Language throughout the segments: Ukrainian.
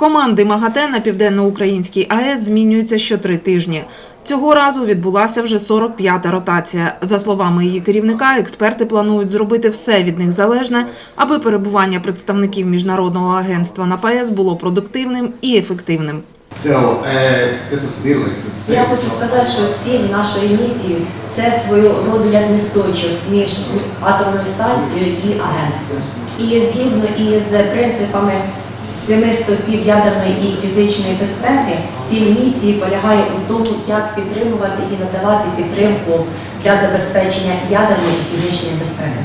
Команди МАГАТЕ на південноукраїнській АЕС змінюються щотри тижні. Цього разу відбулася вже 45-та ротація. За словами її керівника, експерти планують зробити все від них залежне, аби перебування представників міжнародного агентства на ПАЕС було продуктивним і ефективним. Say. Я хочу сказати, що ціль нашої місії це свого роду як місточок між атомною станцією і агентством. І згідно із принципами семи стовпів ядерної і фізичної безпеки, ціль місії полягає у тому, як підтримувати і надавати підтримку для забезпечення ядерної і фізичної безпеки.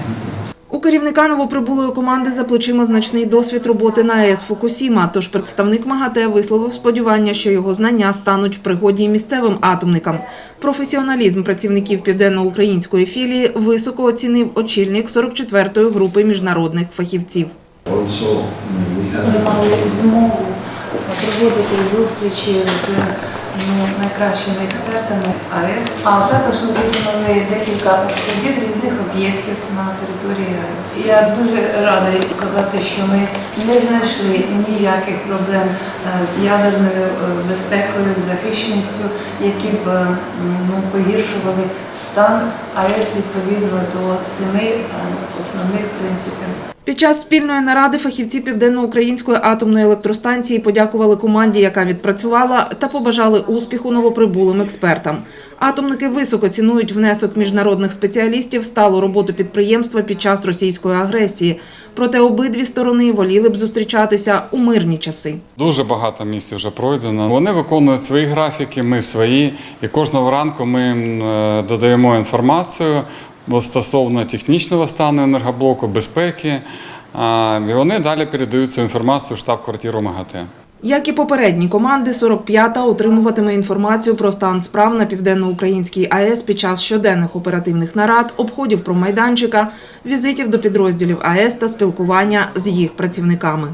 У керівника новоприбулої команди за плечима значний досвід роботи на АЕС Фукусіма. Тож представник МАГАТЕ висловив сподівання, що його знання стануть в пригоді місцевим атомникам. Професіоналізм працівників південноукраїнської філії високо оцінив очільник 44-ї групи міжнародних фахівців. Also, uh, we Ми have мали змогу Проводити зустрічі з ну, найкращими експертами АЕС. А також ми виконали декілька обходів різних об'єктів на території АЕС. Я дуже рада сказати, що ми не знайшли ніяких проблем е, з ядерною е, безпекою, з захищеністю, які б е, ну, погіршували стан АЕС відповідно до семи основних принципів. Під час спільної наради фахівці південноукраїнської атомної електростанції подякували команді, яка відпрацювала, та побажали успіху новоприбулим експертам. Атомники високо цінують внесок міжнародних спеціалістів в сталу роботу підприємства під час російської агресії. Проте обидві сторони воліли б зустрічатися у мирні часи. Дуже багато місць вже пройдено. Вони виконують свої графіки, ми свої. І кожного ранку ми е, додаємо інформацію стосовно технічного стану енергоблоку, безпеки. І вони далі передають цю інформацію в штаб-квартиру МАГАТЕ. Як і попередні команди, 45-та отримуватиме інформацію про стан справ на південноукраїнській АЕС під час щоденних оперативних нарад, обходів про майданчика, візитів до підрозділів АЕС та спілкування з їх працівниками.